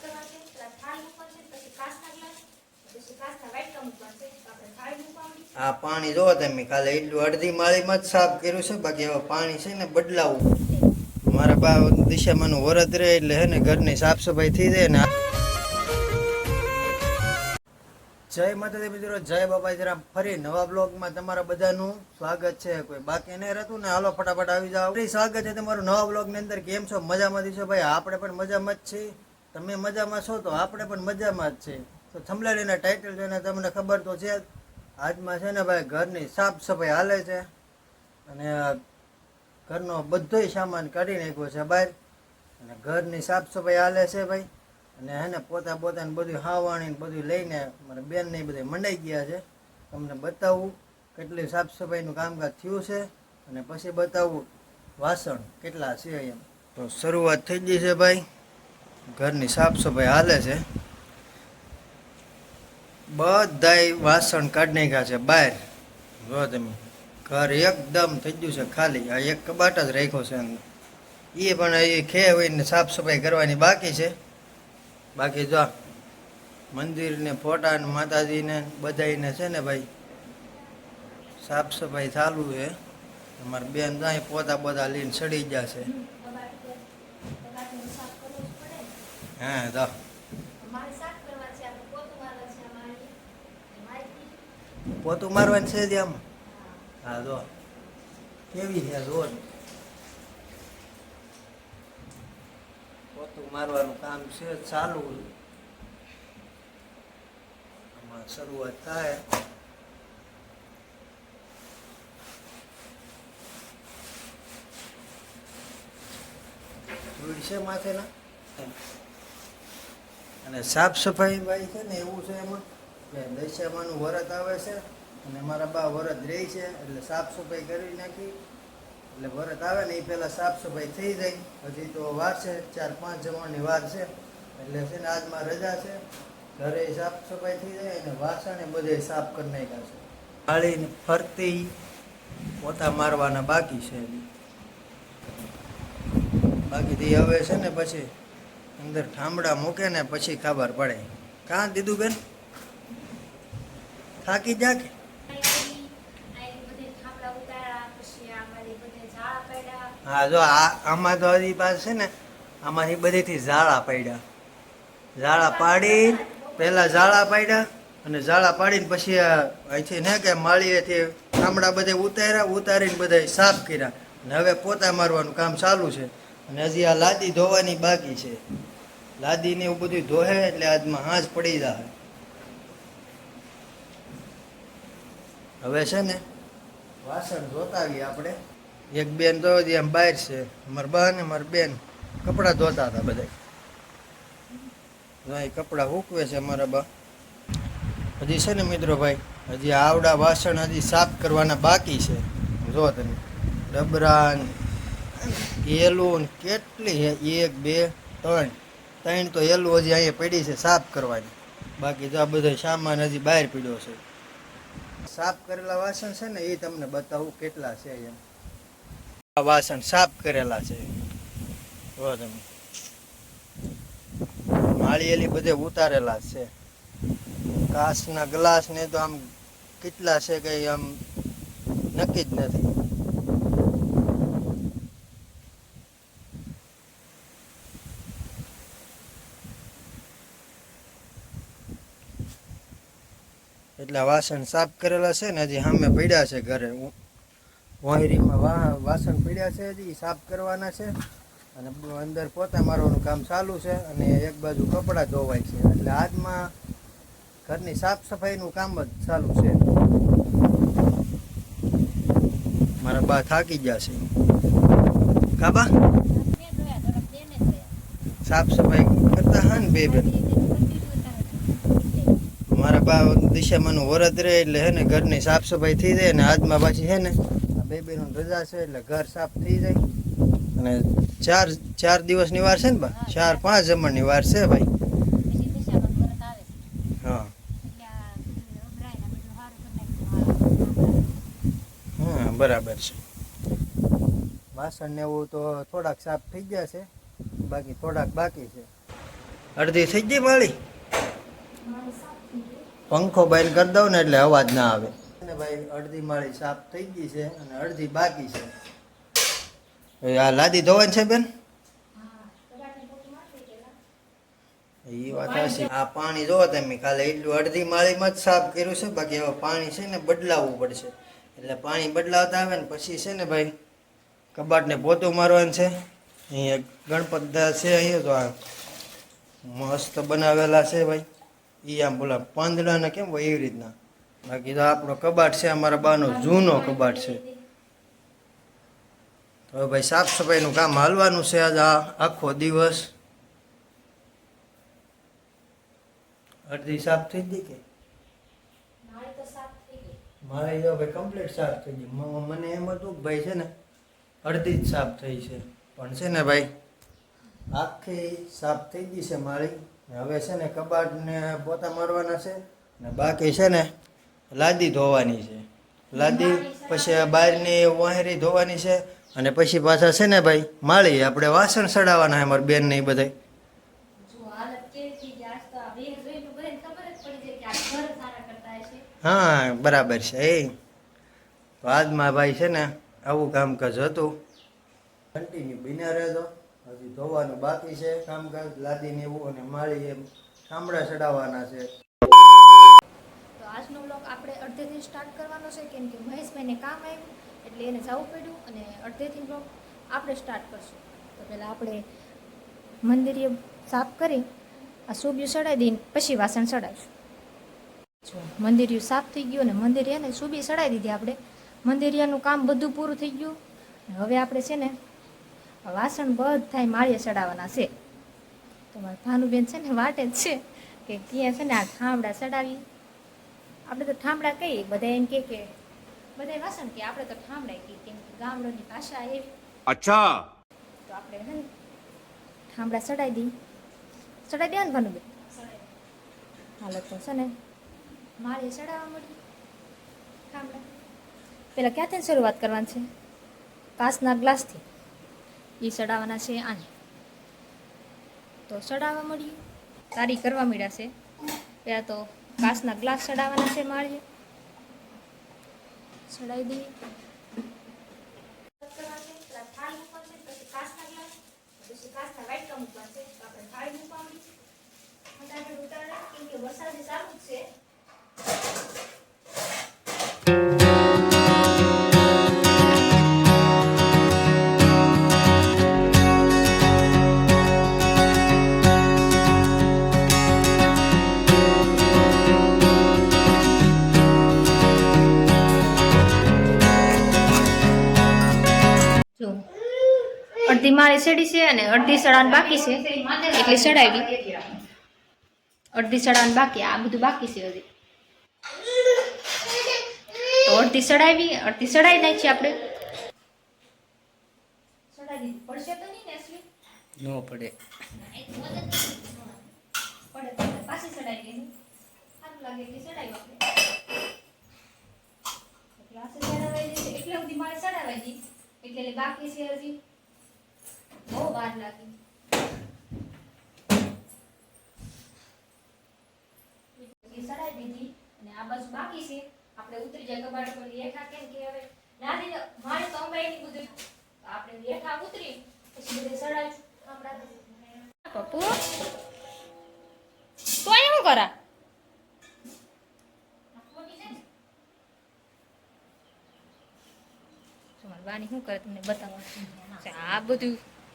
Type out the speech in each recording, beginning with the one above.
કરવા આ પાણી જોવો તમે કાલે એટલું અડધી માળીમાં જ સાફ કર્યું છે બાકી હવે પાણી છે ને બદલાવું મારા બા દિશામાંનું વરદ રહે એટલે હે ને ઘરની સાફ સફાઈ થઈ જાય ને જય માતાજી મિત્રો જય બાબા જરા ફરી નવા બ્લોગમાં તમારા બધાનું સ્વાગત છે. કોઈ બાકી નહીં રહેતું ને, હાલો, ફટાફટ આવી જાઓ. ફરી સ્વાગત છે તમારું નવા બ્લોગની અંદર. કેમ છો? મજામાં છો? ભાઈ, આપણે પણ મજામાં જ છીએ. તમે મજામાં છો તો આપણે પણ મજામાં જ છે. તો થંભલાડીના ટાઇટલ જોઈને તમને ખબર તો છે. આજમાં છે ને ભાઈ ઘરની સાફ સફાઈ હાલે છે. અને ઘરનો બધોય સામાન કાઢી નાખ્યો છે બહાર. અને ઘરની સાફ સફાઈ હાલે છે ભાઈ. અને હે ને પોતા પોતાને બધું હાવાણીને બધું લઈને મારા બેનને એ બધે મંડાઈ ગયા છે. તમને બતાવું કેટલી સાફ સફાઈનું કામકાજ થયું છે અને પછી બતાવું વાસણ કેટલા છે એમ. તો શરૂઆત થઈ ગઈ છે ભાઈ. ઘરની સાફ સફાઈ હાલે છે. બધાય વાસણ કાઢી નાખ્યા છે બહાર. જો તમે, ઘર એકદમ થઈ ગયું છે ખાલી. આ એક કબાટ જ રાખ્યો છે અંદર એ પણ એ ખે હોઈને સાફ સફાઈ કરવાની બાકી છે. બાકી જો મંદિરને ફોટા ને માતાજીને બધાને છે ને ભાઈ સાફ સફાઈ ચાલુ છે. અમારા બેન જાય પોતા બધા લઈને સડી જશે કબાટ પર કબાટને સાફ કરવું જ પડે ને. હા તો. મારે સાફ કરવા છે આપણે પોતું મારવા છે અમારે મારી પોતું મારવાનું છે જ આમ હા. જો કેવી છે જો. પોતું મારવાનું કામ છે ચાલુ. આમાં શરૂઆત થાય. છે માથે ના અને સાફ સફાઈ ભાઈ છે ને એવું છે એમાં. કે દશામાનું વરત આવે છે અને મારા બા વરત રહે છે એટલે સાફ સફાઈ કરી નાખી. એટલે વરત આવે ને એ પહેલાં સાફ સફાઈ થઈ જાય. હજી તો વાર છે, ચાર પાંચ જમણની વાર છે. એટલે છે ને આજમાં રજા છે. ઘરે સાફ સફાઈ થઈ જાય અને વાસણ એ બધે સાફ કરી નાખ્યા છે. થાળીને ફરતી પોતા મારવાના બાકી છે. બાકી તે હવે છે ને પછી અંદર ઠામડા મૂકે ને પછી ખબર પડે. કાં દીધું બેન? થાકી જા કે? હા, જો આમાં તો હજી પાસે ને, આમાંથી બધેથી ઝાડા પાડ્યા. ઝાડા પાડી પહેલા ઝાડા પાડ્યા અને ઝાડા પાડીને પછી અહીંથી ને કે માળીએથી ઠામડા બધે ઉતાર્યા, ઉતારીને બધા સાફ કર્યા. અને હવે પોતા મારવાનું કામ ચાલુ છે. અને હજી આ લાદી ધોવાની બાકી છે. લાદીને એવું બધું ધોહે એટલે આજમાં હાજ પડી જાય હવે છે ને, વાસણ ધોતા આવીએ આપણે. એક બેન તો એમ બહાર છે. મારા બા ને માર બેન કપડાં ધોતા હતા બધા કપડાં હૂકવે છે મારા બા. હજી છે ને મિત્રો ભાઈ, હજી આવડા વાસણ હજી સાફ કરવાના બાકી છે. જો તમે, ડબરા ને એલું કેટલી એક, બે, ત્રણ. ત્રણ તો એલું હજી અહીંયા પડી છે, સાફ કરવાની. બાકી તો આ બધો સામાન હજી બહાર પીડ્યો છે. સાફ કરેલા વાસણ છે ને, એ તમને બતાવું કેટલા છે એમ. આ વાસણ સાફ કરેલા છે. જો તમે. માળીએલી બધે ઉતારેલા છે. કાચના ગ્લાસ ને તો આમ કેટલા છે કંઈ આમ નક્કી જ નથી. એટલા વાસણ સાફ કરેલા છે ને હજી સામે પડ્યા છે ઘરે. વાયરીમાં વાસણ પડ્યા છે હજી સાફ કરવાના છે. અને અંદર પોતા મારવાનું કામ ચાલુ છે અને એક બાજુ કપડાં ધોવાય છે. એટલે આજમાં ઘરની સાફ સફાઈનું કામ જ ચાલુ છે. મારા બા થાકી ગયા છે. કાબા સાફ સફાઈ કરતા હા ને બે બેન. બા દિશામાંનું વરદ રહે એટલે હે ને ઘરની સાફ સફાઈ થઈ જાય અને આજમાં પાછી હે ને આ બે બેનો રજા છે એટલે ઘર સાફ થઈ જાય. અને ચાર ચાર દિવસની વાર છે ને બા? ચાર પાંચ જમણની વાર છે ભાઈ. હા. હા બરાબર છે. વાસણ ને એવું તો થોડાક સાફ થઈ ગયા છે. બાકી થોડાક બાકી છે. અડધી થઈ ગઈ માળી? પંખો બંધ કરી દઉં ને એટલે અવાજ ના આવે. અને ભાઈ અડધી માળી સાફ થઈ ગઈ છે અને અડધી બાકી છે. આ લાદી ધોવાની છે બેન? એ વાત હશે આ પાણી જોવો તમે, કાલે એટલું અડધી માળીમાં જ સાફ કર્યું છે, બાકી હવે પાણી છે ને બદલાવવું પડશે. એટલે પાણી બદલાવતા આવે ને પછી છે ને ભાઈ કબાટને પોતું મારવાનું છે. અહીંયા ગણપત છે અહીંયા તો આ મસ્ત બનાવેલા છે ભાઈ. એ આમ બોલા પાંદડાને કેમ હોય એવી રીતના? બાકી તો આપણો કબાટ છે અમારા બાનો જૂનો કબાટ છે. તો હવે ભાઈ સાફ સફાઈનું કામ હાલવાનું છે આજ આ આખો દિવસ. અડધી સાફ થઈ ગઈ કે? મારી જો ભાઈ કમ્પ્લીટ સાફ થઈ ગઈ. મને એમ હતું કે ભાઈ છે ને અડધી જ સાફ થઈ છે. પણ છે ને ભાઈ આખી સાફ થઈ ગઈ છે મારી. હવે છે ને કબાટને પોતા મારવાના છે ને બાકી છે ને લાદી ધોવાની છે. લાદી પછી આ બહારની વાહરી ધોવાની છે અને પછી પાછા છે ને ભાઈ માળી આપણે વાસણ સડાવવાના છે મારી બેન ને એ બધાય. જો હાલત કેવી થઈ ગઈ? આજ તો આ વેર જોઈને તો બધાને ખબર જ પડી જાય કે આ ઘર સારા કરતા હશે. હા બરાબર છે એ. વાદમાં આજમાં ભાઈ છે ને આવું કામકાજ હતું. કન્ટિન્યુ બિના રહેતો હજી ધોવાનું બાકી છે કામકાજ લાદીને એવું અને માળી એમ ચામડા ચડાવવાના છે. તો આજનો બ્લોગ આપણે અડધેથી સ્ટાર્ટ કરવાનો છે, કેમ કે મહેશભાઈને કામ આવ્યું એટલે એને જવું પડ્યું અને અડધેથી બ્લોગ આપણે સ્ટાર્ટ કરશું. તો પહેલાં આપણે મંદિરે સાફ કરી, આ સોબ્યું સડાવી દઈને પછી વાસણ સડાવીશું જો મંદિરિયું સાફ થઈ ગયું અને મંદિરિયાને સુબી સડાવી દીધી આપણે. મંદિરિયાનું કામ બધું પૂરું થઈ ગયું. હવે આપણે છે ને વાસણ બધાય માળીએ ચડાવવાના છે. તો મારા ભાનુબેન છે ને વાટે જ છે કે ક્યાં છે ને આ ઠામડા ચડાવી આપણે તો ઠામડા કહીએ બધા એમ કે કે બધા વાસણ કે આપણે તો ઠામડા કહીએ કેમ કે ગામડાની ભાષા એવી અચ્છા. તો આપણે છે ને ઠામડા ચડાવી દઈ ચડાવી દે ને ભાનુબેન? હાલો તો છે ને માળે ચડાવવા મળી ખામડા પહેલાં ક્યાંથી શરૂઆત કરવાની છે? કાચના ગ્લાસથી? એ ચડાવવાના છે આને. તો ચડાવવા મળ્યું તારી કરવા મળ્યા છે. પહેલાં તો કાચના ગ્લાસ ચડાવવાના છે માળીએ. ચડાવી દઈએ. વરસાદ ચાલુ છે. અડધી માળી સડી છે અને અડધી સડાન બાકી છે. એટલે સડાવી. અડધી સડાન બાકી આ બધું બાકી છે હજી. તો અડધી સડાવી અડધી સડાવી નાખી આપણે. પડશે તો નહીં ને ન પડે. પડે પાછી સડાવી દઈએ. લાગે એટલે સડાવી આપણે. એટલે સુધી મારે એટલે બાકી છે હજી. બહુ વાર લાગી. એ દીધી અને આ બાજુ બાકી છે. આપણે ઉતરી જાય કબાટ પર લેખા કેમ કે હવે લાદી મારે તો અંબાઈની બધું આપણે લેખા ઉતરી પછી બધે સડાવી આપણા પપ્પુ. તો અહીં શું કરા બાની શું કરે? તમને બતાવો. આ બધું.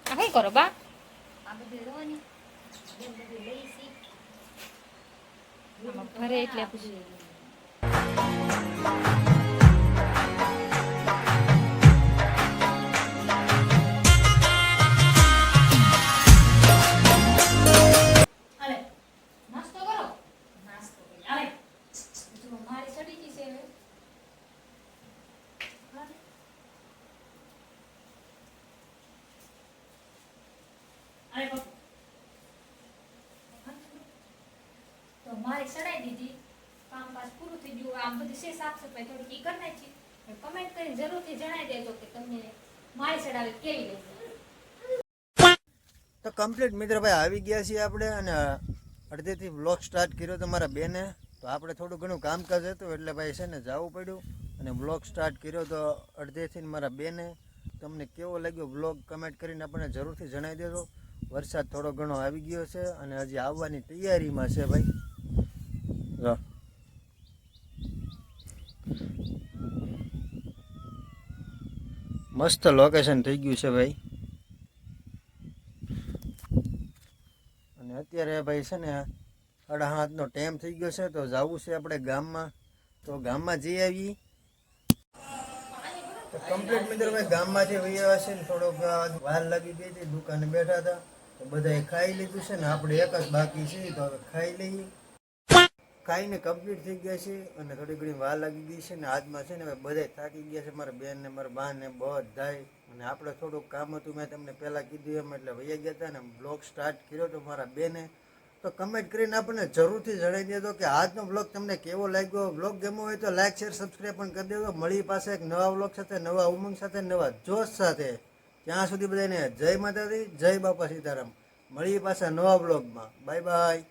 આ શું કરો બા? ભરે એટલે પછી મારી સડાઈ દીધી. કામકાજ પૂરું થઈ ગયું. આમ બધું છે સાફ સફાઈ થોડીક કરી નાખી. કમેન્ટ કરીને જરૂરથી જણાવી દેજો કે તમને મારી સડાવી કેવી લાગી. તો કમ્પ્લીટ મિત્ર ભાઈ આવી ગયા છીએ આપણે અને અડધેથી બ્લોગ સ્ટાર્ટ કર્યો તો મારા બેને. તો આપણે થોડું ઘણું કામકાજ હતું એટલે ભાઈ છે ને જવું પડ્યું. અને બ્લોગ સ્ટાર્ટ કર્યો તો અડધેથી મારા બેને. તમને કેવો લાગ્યો બ્લોગ કમેન્ટ કરીને આપણને જરૂરથી જણાવી દેજો. વરસાદ થોડો ઘણો આવી ગયો છે અને હજી આવવાની તૈયારીમાં છે ભાઈ. જો મસ્ત લોકેશન થઈ ગયું છે ભાઈ. અને અત્યારે ભાઈ છે ને સાડા હાથનો ટાઈમ થઈ ગયો છે, તો જવું છે આપણે ગામમાં. તો ગામમાં જઈ આવી તો કમ્પ્લીટ મિત્ર ભાઈ, ગામમાંથી વહી આવ્યા છે ને થોડોક વાર લાગી ગઈ હતી, દુકાને બેઠા હતા. તો બધાએ ખાઈ લીધું છે ને, આપણે એક જ બાકી છે, તો હવે ખાઈ લઈએ. ખાઈને કમ્પ્લીટ થઈ ગયા છે અને થોડી ઘણી વાર લાગી ગઈ છે ને આજમાં છે ને હવે બધાય થાકી ગયા છે, મારા બેન ને મારા બા ને બધાય. અને આપણે થોડુંક કામ હતું, મેં તમને પહેલાં કીધું એમ, એટલે વૈયા ગયા હતા ને બ્લોગ સ્ટાર્ટ કર્યો તો મારા બેને. તો કમેન્ટ કરીને આપણને જરૂરથી જણાવી દેજો કે આજનો બ્લોગ તમને કેવો લાગ્યો. બ્લોગ ગમ્યો હોય તો લાઈક શેર સબસ્ક્રાઈબ પણ કરી દેજો. મળી પાસે એક નવા બ્લોગ સાથે, નવા ઉમંગ સાથે, નવા જોશ સાથે. ત્યાં સુધી બધાને જય માતાજી, જય બાપા સીતારામ. મળીએ પાછા નવા બ્લોગમાં બાય બાય